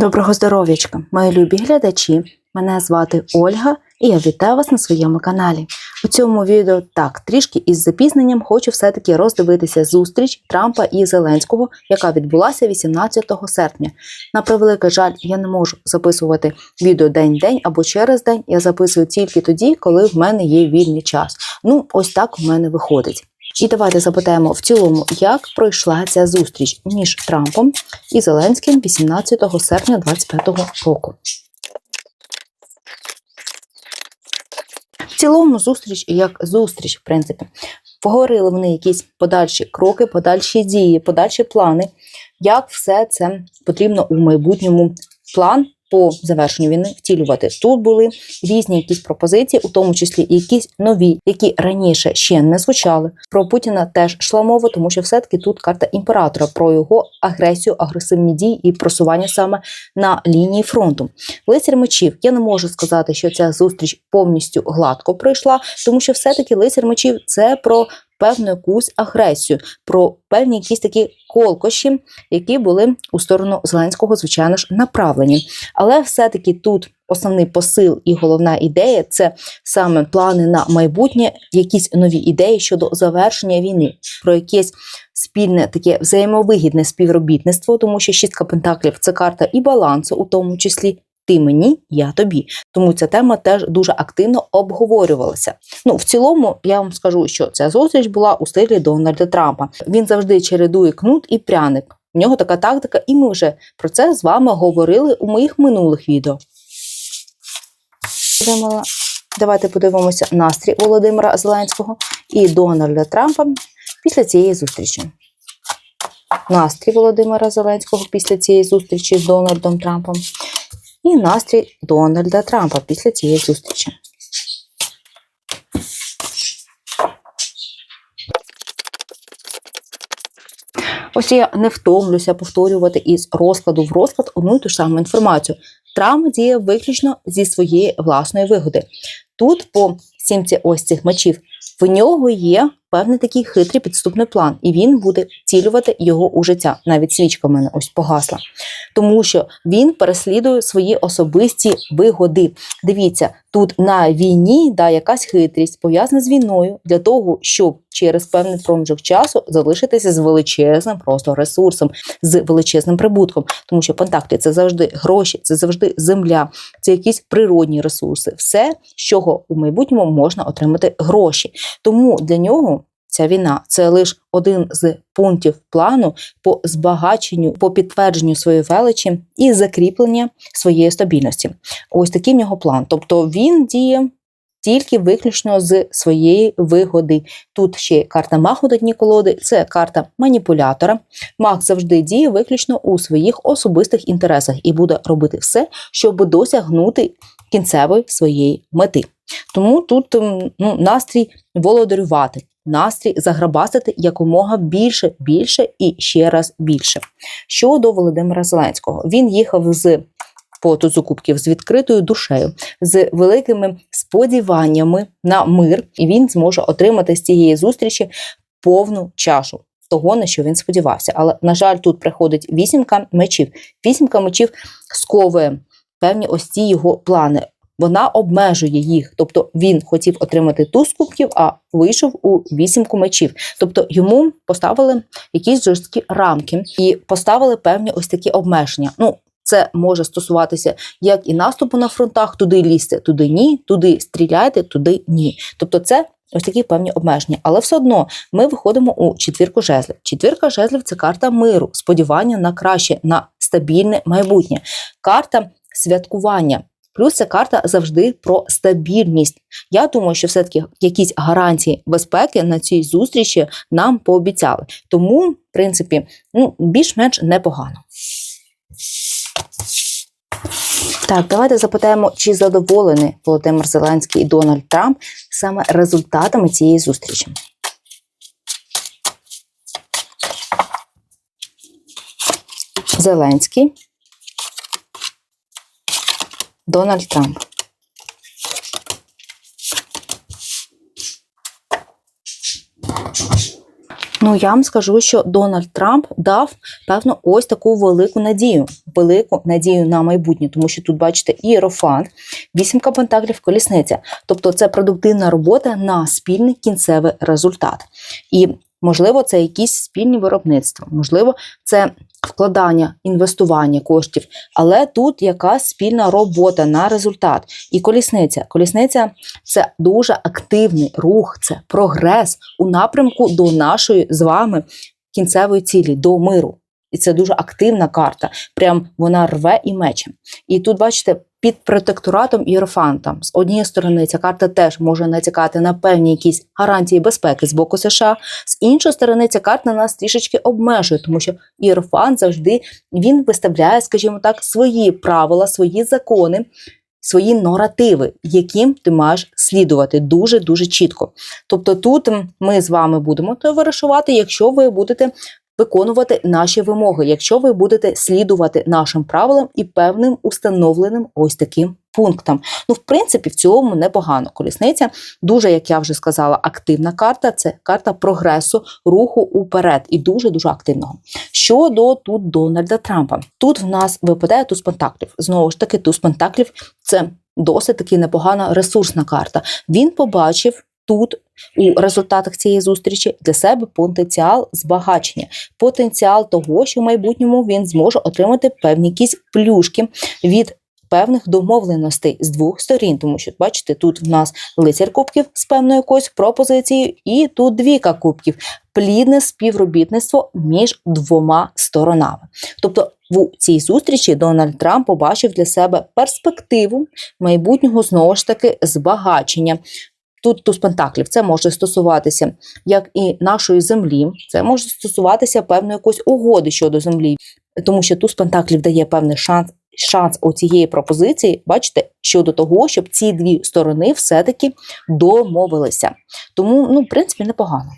Доброго здоров'ячка, мої любі глядачі. Мене звати Ольга і я вітаю вас на своєму каналі. У цьому відео так трішки із запізненням хочу все-таки роздивитися зустріч Трампа і Зеленського, яка відбулася 18 серпня. На превеликий жаль, я не можу записувати відео день-день або через день. Я записую тільки тоді, коли в мене є вільний час. Ну, ось так у мене виходить. І давайте запитаємо в цілому, як пройшла ця зустріч між Трампом і Зеленським 18 серпня 2025 року. В цілому зустріч як зустріч, в принципі. Поговорили вони якісь подальші кроки, подальші дії, подальші плани, як все це потрібно у майбутньому план по завершенню війни втілювати. Тут були різні якісь пропозиції, у тому числі якісь нові, які раніше ще не звучали. Про Путіна теж йшла мова, тому що все-таки тут карта імператора про його агресію, агресивні дії і просування саме на лінії фронту. Лицар мечів. Я не можу сказати, що ця зустріч повністю гладко пройшла, тому що все-таки лицар мечів це про певну якусь агресію, про певні якісь такі колкощі, які були у сторону Зеленського, звичайно ж, направлені. Але все-таки тут основний посил і головна ідея це саме плани на майбутнє, якісь нові ідеї щодо завершення війни, про якесь спільне таке взаємовигідне співробітництво, тому що шістка пентаклів це карта і балансу, у тому числі. Ти мені, я тобі. Тому ця тема теж дуже активно обговорювалася. Ну, в цілому, я вам скажу, що ця зустріч була у стилі Дональда Трампа. Він завжди чередує кнут і пряник. В нього така тактика, і ми вже про це з вами говорили у моїх минулих відео. Давайте подивимося настрій Володимира Зеленського і Дональда Трампа після цієї зустрічі. Настрій Володимира Зеленського після цієї зустрічі з Дональдом Трампом і настрій Дональда Трампа після цієї зустрічі. Ось я не втомлюся повторювати із розкладу в розклад одну і ту ж саму інформацію. Трамп діє виключно зі своєї власної вигоди. Тут, по сімці ось цих мечів, в нього є певний такий хитрий підступний план, і він буде втілювати його у життя. Навіть свічка в мене ось погасла. Тому що він переслідує свої особисті вигоди. Дивіться, тут на війні да, якась хитрість пов'язана з війною для того, щоб через певний проміжок часу залишитися з величезним просто ресурсом, з величезним прибутком. Тому що Пентаклі – це завжди гроші, це завжди земля, це якісь природні ресурси, все, з чого у майбутньому можна отримати гроші. Тому для нього. Ця війна це лише один з пунктів плану по збагаченню, по підтвердженню своєї величі і закріплення своєї стабільності. Ось такий в нього план. Тобто він діє тільки виключно з своєї вигоди. Тут ще карта Маху до дні колоди, це карта маніпулятора. Маг завжди діє виключно у своїх особистих інтересах і буде робити все, щоб досягнути кінцевої своєї мети. Тому тут ну, настрій володарювати настрій заграбасити якомога більше, більше і ще раз більше. Щодо Володимира Зеленського, він їхав з по тузу кубків з відкритою душею, з великими сподіваннями на мир, і він зможе отримати з цієї зустрічі повну чашу. Того, на що він сподівався. Але, на жаль, тут приходить вісімка мечів. Вісімка мечів сковує певні ось ці його плани вона обмежує їх. Тобто він хотів отримати ту з кубків, а вийшов у вісімку мечів. Тобто йому поставили якісь жорсткі рамки і поставили певні ось такі обмеження. Ну, це може стосуватися як і наступу на фронтах, туди лізьте, туди ні, туди стріляйте, туди ні. Тобто, це ось такі певні обмеження. Але все одно ми виходимо у четвірку жезлів. Четвірка жезлів це карта миру, сподівання на краще, на стабільне майбутнє, карта святкування. Плюс ця карта завжди про стабільність. Я думаю, що все-таки якісь гарантії безпеки на цій зустрічі нам пообіцяли. Тому, в принципі, ну, більш-менш непогано. Так, давайте запитаємо, чи задоволений Володимир Зеленський і Дональд Трамп саме результатами цієї зустрічі. Зеленський Дональд Трамп. Ну, я вам скажу, що Дональд Трамп дав певно ось таку велику надію. велику надію на майбутнє, тому що тут бачите іерофант, вісімка пентаклів, колісниця. Тобто це продуктивна робота на спільний кінцевий результат. І можливо, це якісь спільні виробництва, можливо, це вкладання, інвестування коштів, але тут якась спільна робота на результат. І колісниця. Колісниця це дуже активний рух, це прогрес у напрямку до нашої з вами кінцевої цілі, до миру. І це дуже активна карта. Прям вона рве і мече. І тут, бачите, під протекторатом Єрофанта. З однієї сторони, ця карта теж може натякати на певні якісь гарантії безпеки з боку США. З іншої сторони, ця карта нас трішечки обмежує, тому що Єрофант завжди він виставляє, скажімо так, свої правила, свої закони. Свої наративи, яким ти маєш слідувати дуже дуже чітко. Тобто, тут ми з вами будемо товаришувати, якщо ви будете виконувати наші вимоги, якщо ви будете слідувати нашим правилам і певним установленим ось таким пунктам. Ну, в принципі, в цілому непогано. Колісниця дуже, як я вже сказала, активна карта. Це карта прогресу, руху уперед і дуже дуже активного. Щодо тут Дональда Трампа, тут в нас випадає туз пентаклів. Знову ж таки, туз пентаклів це досить таки непогана ресурсна карта. Він побачив. Тут у результатах цієї зустрічі для себе потенціал збагачення, потенціал того, що в майбутньому він зможе отримати певні якісь плюшки від певних домовленостей з двох сторін. Тому що, бачите, тут в нас лицар кубків з певною якоюсь пропозицією, і тут двіка кубків. Плідне співробітництво між двома сторонами. Тобто в цій зустрічі Дональд Трамп побачив для себе перспективу майбутнього знову ж таки збагачення. Тут туз пентаклів це може стосуватися як і нашої землі, це може стосуватися певної якоїсь угоди щодо землі, тому що туз пентаклів дає певний шанс. Шанс у цієї пропозиції, бачите, щодо того, щоб ці дві сторони все-таки домовилися. Тому, ну, в принципі, непогано.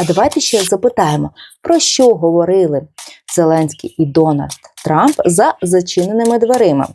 А давайте ще запитаємо, про що говорили Зеленський і Дональд Трамп за зачиненими дверима.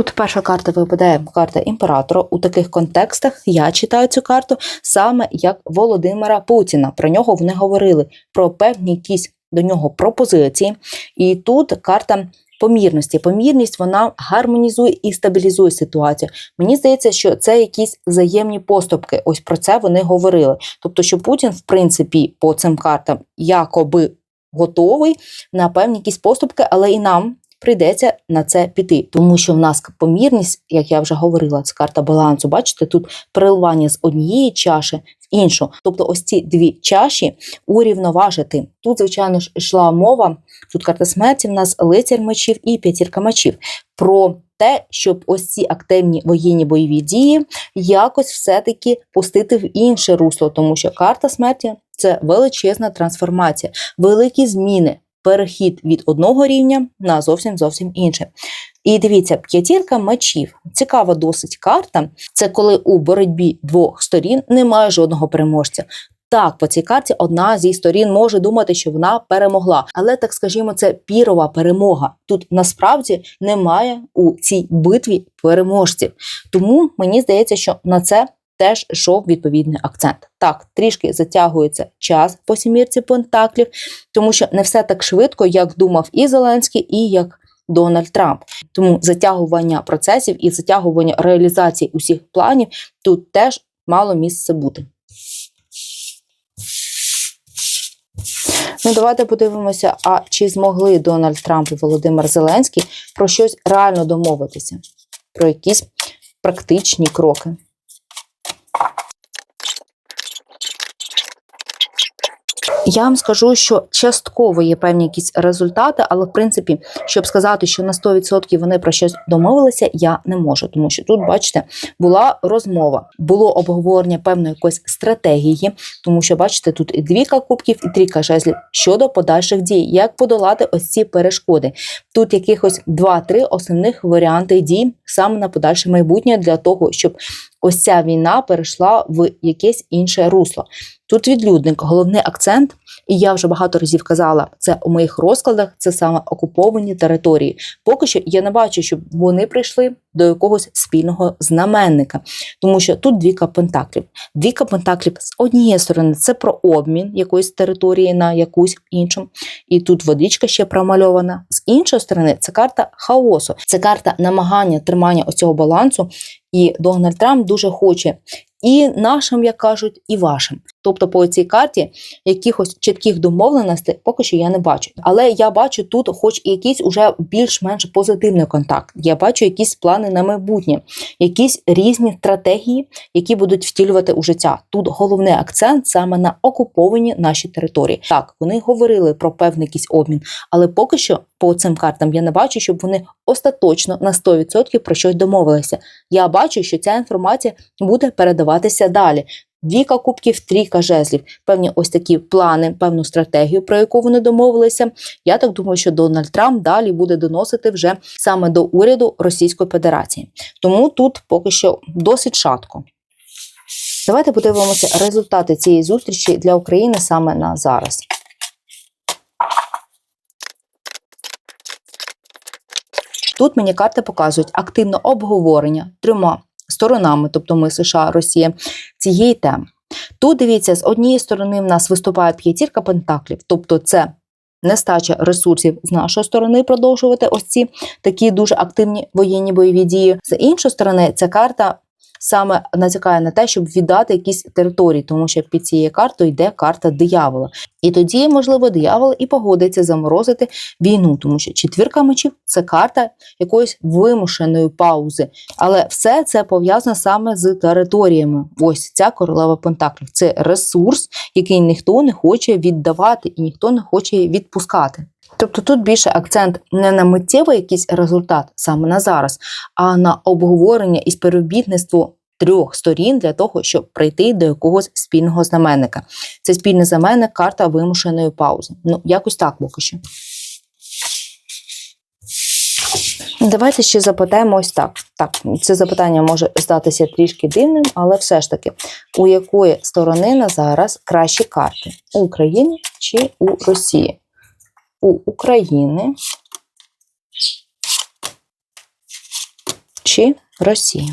Тут перша карта випадає карта імператора. У таких контекстах я читаю цю карту саме як Володимира Путіна. Про нього вони говорили про певні якісь до нього пропозиції. І тут карта помірності. Помірність вона гармонізує і стабілізує ситуацію. Мені здається, що це якісь взаємні поступки. Ось про це вони говорили. Тобто, що Путін, в принципі, по цим картам якоби готовий на певні якісь поступки, але і нам прийдеться на це піти, тому що в нас помірність, як я вже говорила, це карта балансу. Бачите, тут переливання з однієї чаші в іншу. Тобто, ось ці дві чаші урівноважити. Тут, звичайно ж, йшла мова. Тут карта смерті, в нас лицар мечів і п'ятірка мечів. Про те, щоб ось ці активні воєнні бойові дії якось все-таки пустити в інше русло, тому що карта смерті це величезна трансформація, великі зміни перехід від одного рівня на зовсім зовсім інше. І дивіться, п'ятірка мечів. Цікава досить карта. Це коли у боротьбі двох сторін немає жодного переможця. Так, по цій карті одна зі сторін може думати, що вона перемогла, але так скажімо, це пірова перемога. Тут насправді немає у цій битві переможців. Тому мені здається, що на це теж йшов відповідний акцент. Так, трішки затягується час по сімірці пентаклів, тому що не все так швидко, як думав і Зеленський, і як Дональд Трамп. Тому затягування процесів і затягування реалізації усіх планів тут теж мало місце бути. Ну, давайте подивимося, а чи змогли Дональд Трамп і Володимир Зеленський про щось реально домовитися, про якісь практичні кроки. Я вам скажу, що частково є певні якісь результати, але в принципі, щоб сказати, що на 100% вони про щось домовилися, я не можу. Тому що тут, бачите, була розмова, було обговорення певної якоїсь стратегії, тому що, бачите, тут і двіка кубків, і трійка жезлів щодо подальших дій, як подолати ось ці перешкоди. Тут якихось два-три основних варіанти дій саме на подальше майбутнє для того, щоб ось ця війна перейшла в якесь інше русло. Тут відлюдник, головний акцент, і я вже багато разів казала, це у моїх розкладах, це саме окуповані території. Поки що я не бачу, щоб вони прийшли до якогось спільного знаменника, тому що тут двіка пентаклів. Двіка пентаклів з однієї сторони це про обмін якоїсь території на якусь іншу, і тут водичка ще промальована. З іншої сторони, це карта хаосу, це карта намагання тримання оцього балансу. І Дональд Трамп дуже хоче і нашим, як кажуть, і вашим. Тобто, по цій карті якихось чітких домовленостей поки що я не бачу. Але я бачу тут, хоч і якийсь уже більш-менш позитивний контакт. Я бачу якісь плани на майбутнє, якісь різні стратегії, які будуть втілювати у життя. Тут головний акцент саме на окуповані наші території. Так, вони говорили про певний якийсь обмін, але поки що по цим картам я не бачу, щоб вони остаточно на 100% про щось домовилися. Я бачу, що ця інформація буде передаватися далі. Двіка кубків, трійка жезлів, певні ось такі плани, певну стратегію, про яку вони домовилися. Я так думаю, що Дональд Трамп далі буде доносити вже саме до уряду Російської Федерації. Тому тут поки що досить шатко. Давайте подивимося результати цієї зустрічі для України саме на зараз. Тут мені карти показують активне обговорення трьома сторонами, тобто ми США, Росія, цієї теми. Тут дивіться, з однієї сторони в нас виступає п'ятірка пентаклів, тобто це нестача ресурсів з нашої сторони продовжувати ось ці такі дуже активні воєнні бойові дії. З іншої сторони, ця карта саме натякає на те, щоб віддати якісь території, тому що під цією картою йде карта диявола. І тоді, можливо, диявол і погодиться заморозити війну, тому що четвірка мечів це карта якоїсь вимушеної паузи. Але все це пов'язано саме з територіями. Ось ця королева Пентаклів. Це ресурс, який ніхто не хоче віддавати і ніхто не хоче відпускати. Тобто тут більше акцент не на миттєвий якийсь результат саме на зараз, а на обговорення і співробітництво трьох сторін для того, щоб прийти до якогось спільного знаменника. Це спільний знаменник, карта вимушеної паузи. Ну, якось так поки що. Давайте ще запитаємо ось так. Так, це запитання може здатися трішки дивним, але все ж таки, у якої сторони на зараз кращі карти? У Україні чи у Росії? У України чи Росії?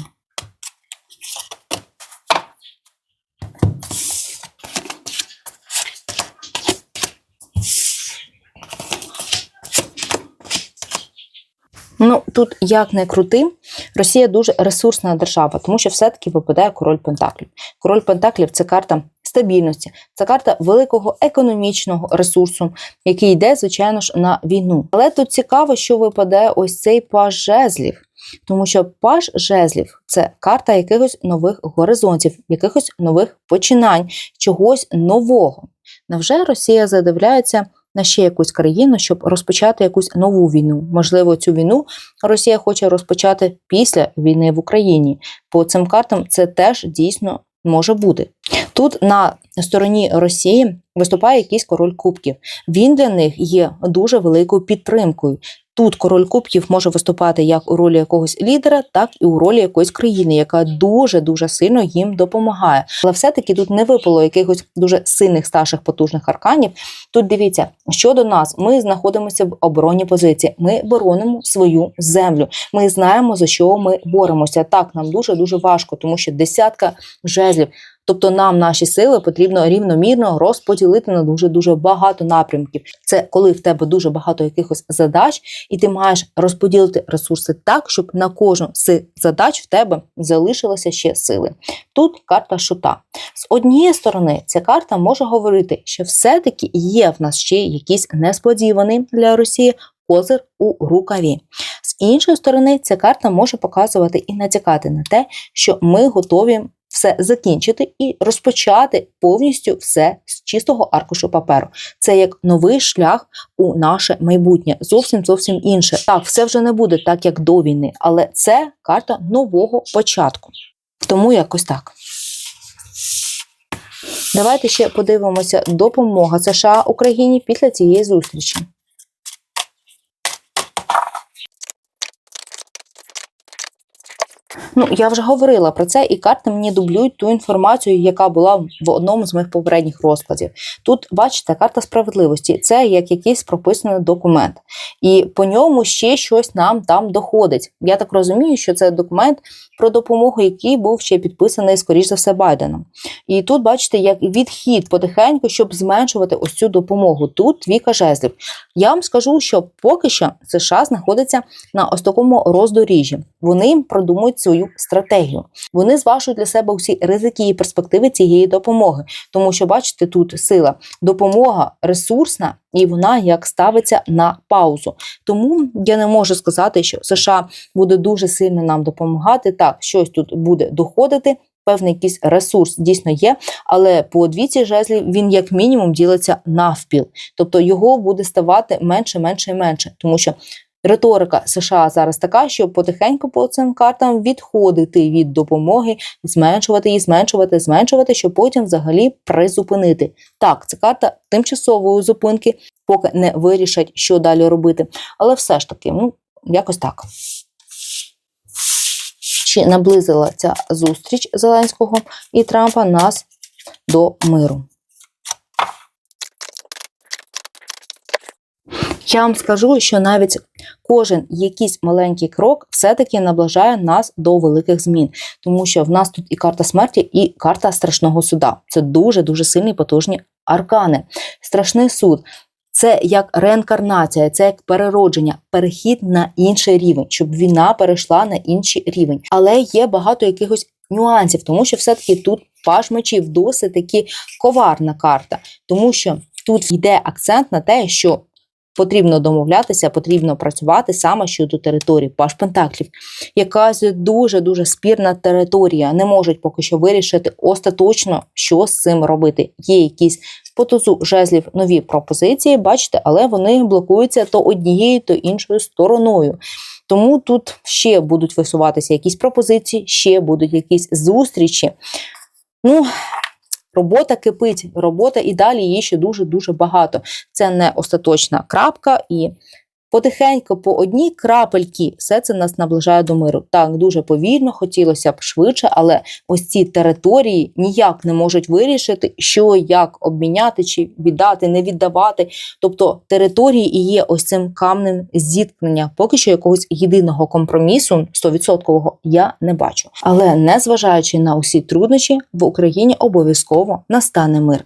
Ну тут як не крути, Росія дуже ресурсна держава, тому що все-таки випадає король Пентаклів. Король Пентаклів це карта стабільності, це карта великого економічного ресурсу, який йде, звичайно ж, на війну. Але тут цікаво, що випадає ось цей паж жезлів. Тому що паж жезлів це карта якихось нових горизонтів, якихось нових починань, чогось нового. Невже Росія задивляється на ще якусь країну, щоб розпочати якусь нову війну? Можливо, цю війну Росія хоче розпочати після війни в Україні. По цим картам це теж дійсно може бути. Тут на стороні Росії виступає якийсь король кубків. Він для них є дуже великою підтримкою. Тут король кубків може виступати як у ролі якогось лідера, так і у ролі якоїсь країни, яка дуже дуже сильно їм допомагає. Але все-таки тут не випало якихось дуже сильних старших потужних арканів. Тут дивіться, щодо нас, ми знаходимося в оборонній позиції. Ми боронимо свою землю. Ми знаємо за що ми боремося. Так нам дуже дуже важко, тому що десятка жезлів. Тобто нам наші сили потрібно рівномірно розподілити на дуже дуже багато напрямків. Це коли в тебе дуже багато якихось задач, і ти маєш розподілити ресурси так, щоб на кожну з задач в тебе залишилося ще сили. Тут карта шута. З однієї сторони, ця карта може говорити, що все-таки є в нас ще якийсь несподіваний для Росії козир у рукаві. З іншої сторони, ця карта може показувати і натякати на те, що ми готові все закінчити і розпочати повністю все з чистого аркушу паперу. Це як новий шлях у наше майбутнє, зовсім зовсім інше. Так, все вже не буде так, як до війни, але це карта нового початку. Тому якось так. Давайте ще подивимося допомога США Україні після цієї зустрічі. Ну, я вже говорила про це, і карти мені дублюють ту інформацію, яка була в одному з моїх попередніх розкладів. Тут, бачите, карта справедливості це як якийсь прописаний документ, і по ньому ще щось нам там доходить. Я так розумію, що це документ про допомогу, який був ще підписаний, скоріш за все, Байденом. І тут, бачите, як відхід потихеньку, щоб зменшувати ось цю допомогу. Тут двіка жезлів. Я вам скажу, що поки що США знаходиться на ось такому роздоріжжі. Вони продумують свою стратегію. Вони зважують для себе усі ризики і перспективи цієї допомоги, тому що бачите, тут сила допомога ресурсна, і вона як ставиться на паузу. Тому я не можу сказати, що США буде дуже сильно нам допомагати. Так, щось тут буде доходити. Певний якийсь ресурс дійсно є, але по двіці жезлів він як мінімум ділиться навпіл, тобто його буде ставати менше, менше і менше, тому що риторика США зараз така, що потихеньку по цим картам відходити від допомоги, зменшувати її, зменшувати, зменшувати, щоб потім взагалі призупинити. Так, це карта тимчасової зупинки, поки не вирішать, що далі робити. Але все ж таки, ну якось так. Чи наблизила ця зустріч Зеленського і Трампа нас до миру? Я вам скажу, що навіть кожен якийсь маленький крок все-таки наближає нас до великих змін, тому що в нас тут і карта смерті, і карта страшного суда. Це дуже дуже сильні потужні аркани. Страшний суд. Це як реінкарнація, це як переродження, перехід на інший рівень, щоб війна перейшла на інший рівень. Але є багато якихось нюансів, тому що все-таки тут паж мечів досить таки коварна карта, тому що тут йде акцент на те, що потрібно домовлятися, потрібно працювати саме щодо території. Паш Пентаклів. Якась дуже-дуже спірна територія. Не можуть поки що вирішити остаточно, що з цим робити. Є якісь по тузу жезлів нові пропозиції, бачите, але вони блокуються то однією, то іншою стороною. Тому тут ще будуть висуватися якісь пропозиції, ще будуть якісь зустрічі. Ну, Робота кипить, робота і далі її ще дуже-дуже багато. Це не остаточна крапка, і потихеньку, по одній крапельки, все це нас наближає до миру. Так, дуже повільно, хотілося б швидше, але ось ці території ніяк не можуть вирішити, що як обміняти чи віддати, не віддавати. Тобто території і є ось цим камнем зіткнення. Поки що якогось єдиного компромісу 100% я не бачу. Але незважаючи на усі труднощі, в Україні обов'язково настане мир.